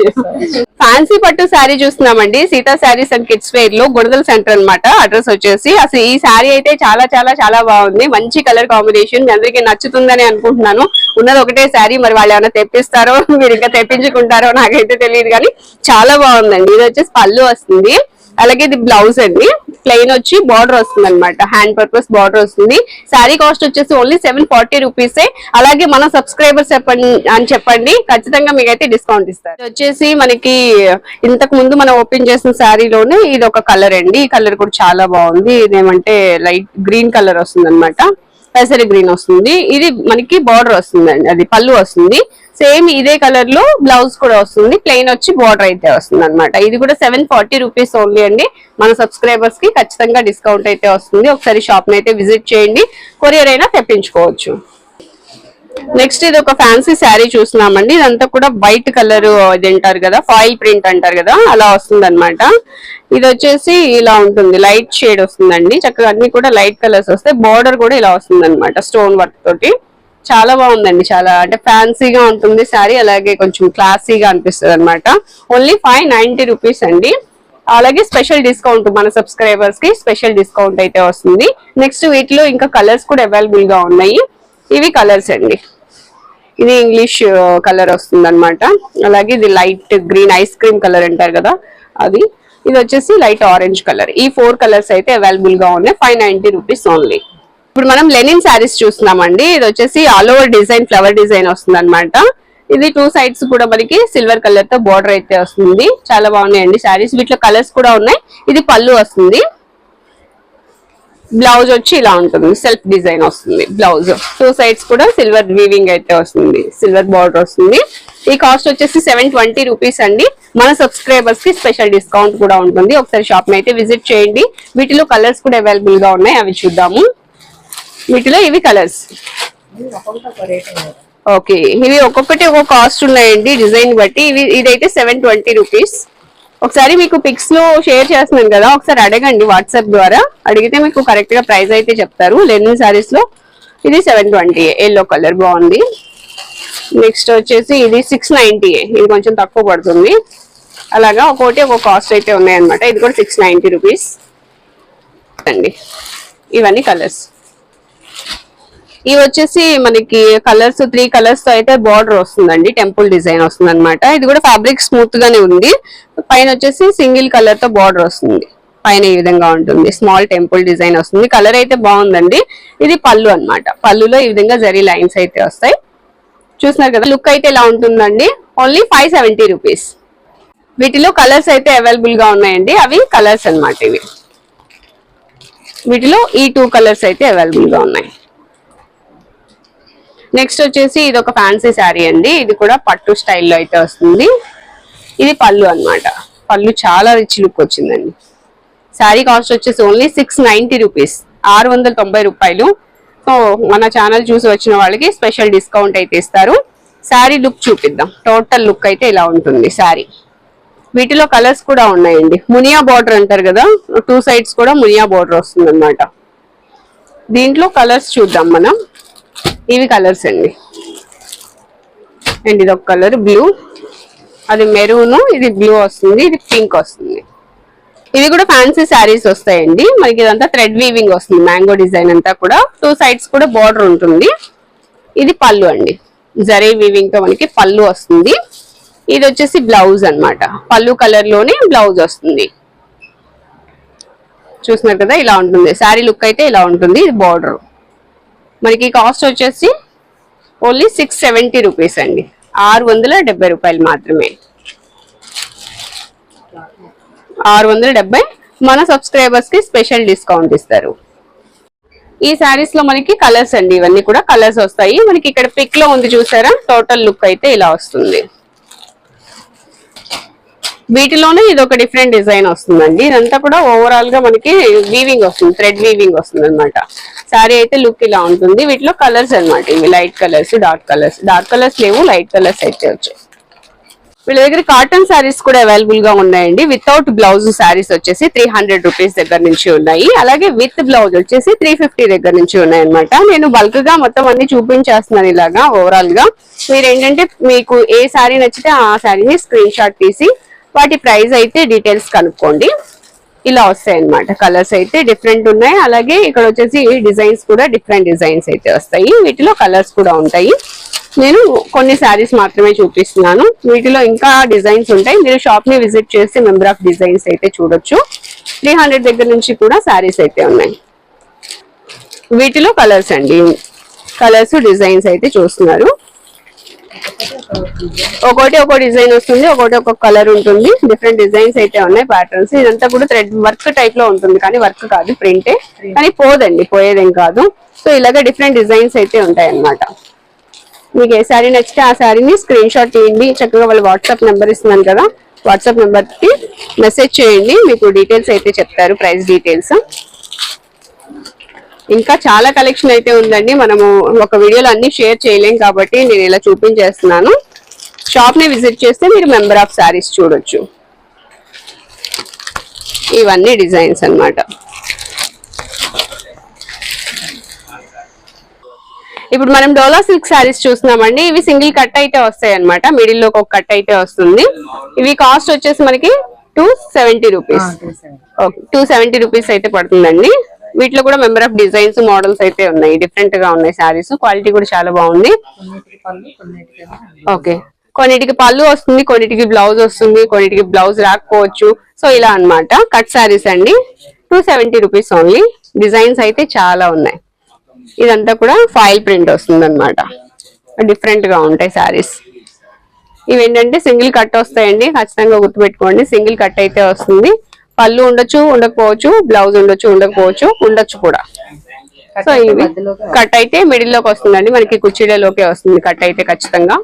fancy పట్టు శారీ చూస్తున్నామండి. సీతా శారీస్ అండ్ కిడ్స్ వేర్లో గుడదల సెంటర్ అన్నమాట. అడ్రస్ వచ్చేసి అసలు ఈ శారీ అయితే చాలా చాలా చాలా బాగుంది. మంచి కలర్ కాంబినేషన్ అందరికీ నచ్చుతుందని అనుకుంటున్నాను. ఉన్నది ఒకటే శారీ మరి వాళ్ళు ఏమైనా తెప్పిస్తారో మీరు ఇంకా తెప్పించుకుంటారో నాకైతే తెలియదు కానీ చాలా బాగుందండి. ఇది వచ్చేసి పళ్ళు వస్తుంది. అలాగే ఇది బ్లౌజ్ అండి. ప్లెయిన్ వచ్చి బార్డర్ వస్తుంది అనమాట హ్యాండ్ పర్పస్ బార్డర్ వస్తుంది. శారీ కాస్ట్ వచ్చేసి ఓన్లీ సెవెన్ ఫార్టీ రూపీసే అలాగే మన సబ్స్క్రైబర్స్ చెప్పండి అని చెప్పండి. ఖచ్చితంగా మీకైతే డిస్కౌంట్ ఇస్తారు. వచ్చేసి మనకి ఇంతకు ముందు మనం ఓపెన్ చేసిన శారీలోనే ఇది ఒక కలర్ అండి. ఈ కలర్ కూడా చాలా బాగుంది. ఇదేమంటే లైట్ గ్రీన్ కలర్ వస్తుంది అనమాట పెసరి గ్రీన్ వస్తుంది. ఇది మనకి బార్డర్ వస్తుందండి అది పళ్ళు వస్తుంది. సేమ్ ఇదే కలర్లో బ్లౌజ్ కూడా వస్తుంది. ప్లెయిన్ వచ్చి బార్డర్ అయితే వస్తుంది అనమాట ఇది కూడా సెవెన్ ఫార్టీ రూపీస్ ఓన్లీ అండి. మన సబ్స్క్రైబర్స్కి ఖచ్చితంగా డిస్కౌంట్ అయితే వస్తుంది. ఒకసారి షాప్ని అయితే విజిట్ చేయండి. కొరియర్ అయినా తెప్పించుకోవచ్చు. నెక్స్ట్ ఇది ఒక ఫ్యాన్సీ శారీ చూస్తున్నామండి. ఇదంతా కూడా వైట్ కలర్ ఇది అంటారు కదా ఫాయిల్ ప్రింట్ అంటారు కదా అలా వస్తుంది అనమాట ఇది వచ్చేసి ఇలా ఉంటుంది లైట్ షేడ్ వస్తుందండి. చక్కగా అన్ని కూడా లైట్ కలర్స్ వస్తే బార్డర్ కూడా ఇలా వస్తుంది అనమాట స్టోన్ వర్క్ తోటి. చాలా బాగుందండి చాలా అంటే ఫ్యాన్సీగా ఉంటుంది శారీ అలాగే కొంచెం క్లాసీగా అనిపిస్తుంది అనమాట ఓన్లీ ఫైవ్ నైన్టీ రూపీస్ అండి. అలాగే స్పెషల్ డిస్కౌంట్ మన సబ్స్క్రైబర్స్కి స్పెషల్ డిస్కౌంట్ అయితే వస్తుంది. నెక్స్ట్ వీటిలో ఇంకా కలర్స్ కూడా అవైలబుల్గా ఉన్నాయి. ఇవి కలర్స్ అండి. ఇది ఇంగ్లీష్ కలర్ వస్తుంది అనమాట అలాగే ఇది light green ice cream colour అంటారు కదా అది. ఇది వచ్చేసి లైట్ ఆరెంజ్ కలర్. ఈ ఫోర్ కలర్స్ అయితే అవైలబుల్గా ఉన్నాయి. Five ninety rupees only. ఇప్పుడు మనం లెనిన్ శారీస్ చూస్తున్నామండి. ఇది వచ్చేసి all over design flower design వస్తుంది అనమాట ఇది టూ సైడ్స్ కూడా మనకి సిల్వర్ కలర్తో బార్డర్ అయితే వస్తుంది. చాలా బాగున్నాయండి శారీస్. వీటిలో కలర్స్ కూడా ఉన్నాయి. ఇది పళ్ళు వస్తుంది. బ్లౌజ్ వచ్చి ఇలా ఉంటుంది సెల్ఫ్ డిజైన్ వస్తుంది బ్లౌజ్. టూ సైడ్స్ కూడా సిల్వర్ వీవింగ్ అయితే వస్తుంది సిల్వర్ బార్డర్ వస్తుంది. ఈ కాస్ట్ వచ్చేసి సెవెన్ ట్వంటీ రూపీస్ అండి. మన సబ్స్క్రైబర్స్కి స్పెషల్ డిస్కౌంట్ కూడా ఉంటుంది. ఒకసారి షాప్ అయితే విజిట్ చేయండి. వీటిలో కలర్స్ కూడా అవైలబుల్గా ఉన్నాయి అవి చూద్దాము. వీటిలో ఇవి కలర్స్ ఓకే ఇవి ఒక్కొక్కటి ఒక్కొక్క కాస్ట్ ఉన్నాయండి డిజైన్ బట్టి. ఇవి ఇదైతే సెవెన్ ట్వంటీ రూపీస్ ఒకసారి మీకు పిక్స్లో షేర్ చేస్తున్నాను కదా ఒకసారి అడగండి వాట్సాప్ ద్వారా. అడిగితే మీకు కరెక్ట్గా ప్రైస్ అయితే చెప్తారు. లెనిన్ సారీస్లో ఇది సెవెన్ ట్వంటీ ఎల్లో కలర్ బాగుంది. నెక్స్ట్ వచ్చేసి ఇది సిక్స్ నైన్టీ ఇది కొంచెం తక్కువ పడుతుంది. అలాగా ఒక్కోటి ఒక కాస్ట్ అయితే ఉన్నాయన్నమాట. ఇది కూడా సిక్స్ నైన్టీ రూపీస్ అండి. ఇవన్నీ కలర్స్ ఇవి వచ్చేసి మనకి కలర్స్ త్రీ కలర్స్తో అయితే బార్డర్ వస్తుందండి టెంపుల్ డిజైన్ వస్తుంది అనమాట ఇది కూడా ఫ్యాబ్రిక్ స్మూత్ గానే ఉంది. పైన వచ్చేసి సింగిల్ కలర్తో బార్డర్ వస్తుంది. పైన ఈ విధంగా ఉంటుంది. స్మాల్ టెంపుల్ డిజైన్ వస్తుంది. కలర్ అయితే బాగుందండి. ఇది పళ్ళు అన్నమాట. పళ్ళులో ఈ విధంగా జరీ లైన్స్ అయితే వస్తాయి. చూస్తున్నారు కదా లుక్ అయితే ఇలా ఉంటుందండి? Only five seventy rupees. వీటిలో కలర్స్ అయితే అవైలబుల్గా ఉన్నాయండి. అవి కలర్స్ అన్నమాట ఇవి. వీటిలో ఈ టూ కలర్స్ అయితే అవైలబుల్గా ఉన్నాయి. నెక్స్ట్ వచ్చేసి ఇది ఒక ఫ్యాన్సీ శారీ అండి. ఇది కూడా పట్టు స్టైల్లో అయితే వస్తుంది. ఇది పళ్ళు అన్నమాట. పళ్ళు చాలా రిచ్ లుక్ వచ్చిందండి. శారీ కాస్ట్ వచ్చేసి ఓన్లీ సిక్స్ నైన్టీ రూపీస్ ఆరు వందల తొంభై రూపాయలు. సో మన ఛానల్ చూసి వచ్చిన వాళ్ళకి స్పెషల్ డిస్కౌంట్ అయితే ఇస్తారు. శారీ లుక్ చూపిద్దాం. టోటల్ లుక్ అయితే ఇలా ఉంటుంది శారీ వీటిలో కలర్స్ కూడా ఉన్నాయండి. మునియా బార్డర్ అంటారు కదా? టూ సైడ్స్ కూడా మునియా బార్డర్ వస్తుంది దీంట్లో కలర్స్ చూద్దాం మనం. ఇవి కలర్స్ అండి. అండ్ ఇది ఒక కలర్ బ్లూ. అది మెరూన్ ఇది బ్లూ వస్తుంది ఇది పింక్ వస్తుంది. ఇది కూడా ఫ్యాన్సీ శారీస్ వస్తాయండి. మనకి ఇదంతా థ్రెడ్ వీవింగ్ వస్తుంది మ్యాంగో డిజైన్ అంతా కూడా. టూ సైడ్స్ కూడా బార్డర్ ఉంటుంది. ఇది పళ్ళు అండి. జరీ వీవింగ్తో మనకి పళ్ళు వస్తుంది. ఇది వచ్చేసి బ్లౌజ్ అన్నమాట. పళ్ళు కలర్లోనే బ్లౌజ్ వస్తుంది. చూస్తున్నారు కదా ఇలా ఉంటుంది. శారీ లుక్ అయితే ఇలా ఉంటుంది. ఇది బార్డర్. మనకి కాస్ట్ వచ్చేసి ఓన్లీ సిక్స్ సెవెంటీ రూపీస్ అండి. ఆరు వందల డెబ్బై రూపాయలు మాత్రమే. ఆరు వందల డెబ్బై మన సబ్స్క్రైబర్స్కి స్పెషల్ డిస్కౌంట్ ఇస్తారు. ఈ శారీస్లో మనకి కలర్స్ అండి ఇవన్నీ కూడా కలర్స్ వస్తాయి. మనకి ఇక్కడ పిక్లో ఉంది చూసారా? టోటల్ లుక్ అయితే ఇలా వస్తుంది. వీటిలోనే ఇది ఒక డిఫరెంట్ డిజైన్ వస్తుందండి. ఇదంతా కూడా ఓవరాల్గా మనకి వీవింగ్ వస్తుంది థ్రెడ్ వీవింగ్ వస్తుంది అనమాట శారీ అయితే లుక్ ఇలా ఉంటుంది. వీటిలో కలర్స్ అనమాట ఇవి. Light colours dark colours dark colours లేవు లైట్ కలర్స్ అయితే వచ్చాయి. వీళ్ళ దగ్గర కాటన్ శారీస్ కూడా అవైలబుల్గా ఉన్నాయండి. వితౌట్ బ్లౌజ్ శారీస్ వచ్చేసి త్రీ హండ్రెడ్ రూపీస్ దగ్గర నుంచి ఉన్నాయి. అలాగే విత్ బ్లౌజ్ వచ్చేసి త్రీ ఫిఫ్టీ దగ్గర నుంచి ఉన్నాయి అనమాట నేను బల్క్గా మొత్తం అన్ని చూపించేస్తున్నాను ఇలాగా ఓవరాల్గా. మీరు ఏంటంటే మీకు ఏ శారీ నచ్చితే ఆ శారీని స్క్రీన్ షాట్ తీసి వాటి ప్రైస్ అయితే డీటెయిల్స్ కనుక్కోండి. ఇలా వస్తాయి అన్నమాట కలర్స్ అయితే డిఫరెంట్ ఉన్నాయి. అలాగే ఇక్కడ వచ్చేసి డిజైన్స్ కూడా డిఫరెంట్ డిజైన్స్ అయితే వస్తాయి. వీటిలో కలర్స్ కూడా ఉంటాయి. నేను కొన్ని శారీస్ మాత్రమే చూపిస్తున్నాను. వీటిలో ఇంకా డిజైన్స్ ఉంటాయి. మీరు షాప్ని విజిట్ చేసి మెంబర్ ఆఫ్ డిజైన్స్ అయితే చూడొచ్చు. త్రీ హండ్రెడ్ దగ్గర నుంచి కూడా శారీస్ అయితే ఉన్నాయి. వీటిలో కలర్స్ అండి. కలర్స్ డిజైన్స్ అయితే చూస్తున్నారు. ఒకటి ఒక డిజైన్ వస్తుంది ఒకటి ఒక్కొక్క కలర్ ఉంటుంది. డిఫరెంట్ డిజైన్స్ అయితే ఉన్నాయి ప్యాటర్న్స్ ఇదంతా కూడా థ్రెడ్ వర్క్ టైప్లో ఉంటుంది కానీ వర్క్ కాదు ప్రింటే కానీ పోదండి పోయేదేం కాదు. సో ఇలాగ డిఫరెంట్ డిజైన్స్ అయితే ఉంటాయి అన్నమాట మీకు ఏ శారీ నచ్చితే ఆ శారీని స్క్రీన్ షాట్ తీయండి చక్కగా వాళ్ళ వాట్సాప్ నెంబర్ ఇస్తున్నాను కదా. వాట్సాప్ నెంబర్కి మెసేజ్ చేయండి. మీకు డీటెయిల్స్ అయితే చెప్తారు ప్రైస్ డీటెయిల్స్ ఇంకా చాలా కలెక్షన్ అయితే ఉందండి. మనము ఒక వీడియోలో అన్ని షేర్ చేయలేం కాబట్టి నేను ఇలా చూపించేస్తున్నాను. షాప్ని విజిట్ చేస్తే మీరు మెంబర్ ఆఫ్ శారీస్ చూడొచ్చు. ఇవన్నీ డిజైన్స్ అన్నమాట. ఇప్పుడు మనం డోలా సిల్క్ శారీస్ చూస్తున్నామండి. ఇవి సింగిల్ కట్ అయితే వస్తాయి అనమాట మిడిల్లో ఒక కట్ అయితే వస్తుంది. ఇవి కాస్ట్ వచ్చేసి మనకి two seventy rupees okay two seventy rupees అయితే పడుతుందండి. వీటిలో కూడా మెంబర్ ఆఫ్ డిజైన్స్ మోడల్స్ అయితే ఉన్నాయి. డిఫరెంట్గా ఉన్నాయి శారీస్. క్వాలిటీ కూడా చాలా బాగుంది. ఓకే కొన్నిటికి పళ్ళు వస్తుంది కొన్నిటికి బ్లౌజ్ వస్తుంది కొన్నిటికి బ్లౌజ్ రాకపోవచ్చు. సో ఇలా అన్నమాట. కట్ శారీస్ అండి. Two seventy rupees only designs అయితే చాలా ఉన్నాయి. ఇదంతా కూడా ఫైల్ ప్రింట్ వస్తుంది అనమాట డిఫరెంట్గా ఉంటాయి శారీస్ ఇవి ఏంటంటే సింగిల్ కట్ వస్తాయండి. ఖచ్చితంగా గుర్తుపెట్టుకోండి. సింగిల్ కట్ అయితే వస్తుంది. పళ్ళు ఉండొచ్చు ఉండకపోవచ్చు బ్లౌజ్ ఉండొచ్చు ఉండకపోవచ్చు ఉండొచ్చు కూడా. సో ఇవి కట్ అయితే మిడిల్లోకి వస్తుందండి. మనకి కుర్చీలలోకే వస్తుంది కట్ అయితే ఖచ్చితంగా.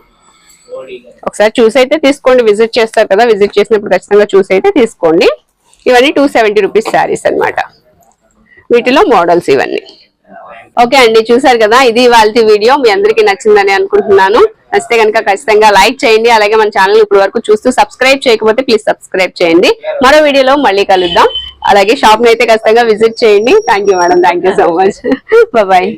ఒకసారి చూసి అయితే తీసుకోండి. విజిట్ చేస్తారు కదా విజిట్ చేసినప్పుడు ఖచ్చితంగా చూసి అయితే తీసుకోండి. ఇవన్నీ టూ సెవెంటీ రూపీస్ శారీస్ అన్నమాట. వీటిలో మోడల్స్ ఇవన్నీ. ఓకే అండి చూసారు కదా ఇది వాళ్ళ వీడియో. మీ అందరికీ నచ్చిందని అనుకుంటున్నాను. నచ్చితే కనుక ఖచ్చితంగా లైక్ చేయండి. అలాగే మన ఛానల్ ఇప్పుడు వరకు చూస్తూ సబ్స్క్రైబ్ చేయకపోతే ప్లీజ్ సబ్స్క్రైబ్ చేయండి. మరో వీడియోలో మళ్ళీ కలుద్దాం. అలాగే షాప్ని అయితే ఖచ్చితంగా విజిట్ చేయండి. Thank you madam thank you so much bye